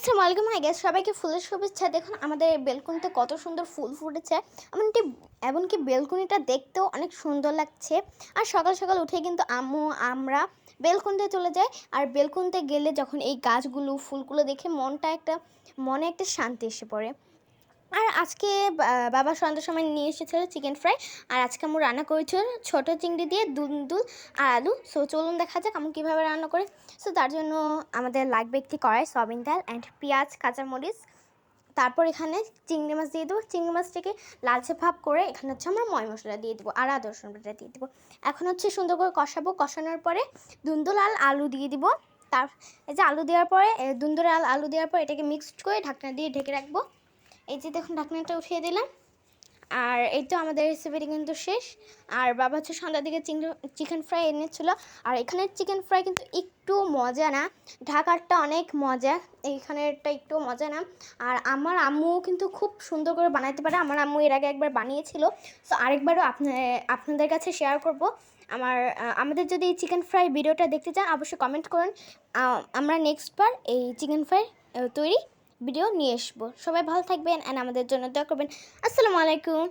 আসসালামু আলাইকুম। High gas সবাইকে ফুলের শুভেচ্ছা। দেখুন, আমাদের বেলকনিতে কত সুন্দর ফুল ফুটেছে। এমনকি এমনকি বেলকনিটা দেখতেও অনেক সুন্দর লাগছে। আর সকাল সকাল উঠে কিন্তু আম্মু, আমরা বেলকনিতে চলে যাই। আর বেলকনিতে গেলে যখন এই গাছগুলো, ফুলগুলো দেখে মনটা একটা, মনে একটা শান্তি এসে পড়ে। আর আজকে বাবা সন্ধ্যার সময় নিয়ে এসেছিল চিকেন ফ্রাই আর আজকে আমি রান্না করেছিল ছোটো চিংড়ি দিয়ে দুন্দুল আর আলু। সো চলুন দেখা যাক আমি কীভাবে রান্না করি। সো তার জন্য আমাদের লাগবে একটি কড়াই, সয়াবিন ডাল অ্যান্ড পেঁয়াজ, কাঁচামরিচ। তারপর এখানে চিংড়ি মাছ দিয়ে দেবো। চিংড়ি মাছটাকে লালচে ভাব করে এখানে হচ্ছে আমরা ময় মশলা দিয়ে দেবো আর আদা, রসুন বাটা দিয়ে দেবো। এখন হচ্ছে সুন্দর করে কষাবো। কষানোর পরে দুন্দুল আর আলু দিয়ে দিব। তার, এই যে আলু দেওয়ার পরে দুন্দুল আর আলু দেওয়ার পর এটাকে মিক্সড করে ঢাকনা দিয়ে ঢেকে রাখব। এই যে দেখুন, ঢাকনাটা উঠিয়ে দিলাম। আর এই তো আমাদের রেসিপিটি কিন্তু শেষ। আর বাবা হচ্ছে সন্ধ্যার দিকে চিকেন ফ্রাই এনেছিল। আর এখানের চিকেন ফ্রাই কিন্তু একটু মজা না। ঢাকারটা অনেক মজা, এইখানেরটা একটু মজা না। আর আমার আম্মু কিন্তু খুব সুন্দর করে বানাইতে পারে। আমার আম্মু এর আগে একবার বানিয়েছিল। সো আরেকবারও আপনা, আপনাদের কাছে শেয়ার করব। আমার আমাদের যদি এই চিকেন ফ্রাই ভিডিওটা দেখতে চান, অবশ্যই কমেন্ট করুন। আমরা নেক্সট বার এই চিকেন ফ্রাই তৈরি ভিডিও নিয়ে আসব। সবাই ভালো থাকবেন অ্যান্ড আমাদের জন্য দোয়া করবেন। আসসালামু আলাইকুম।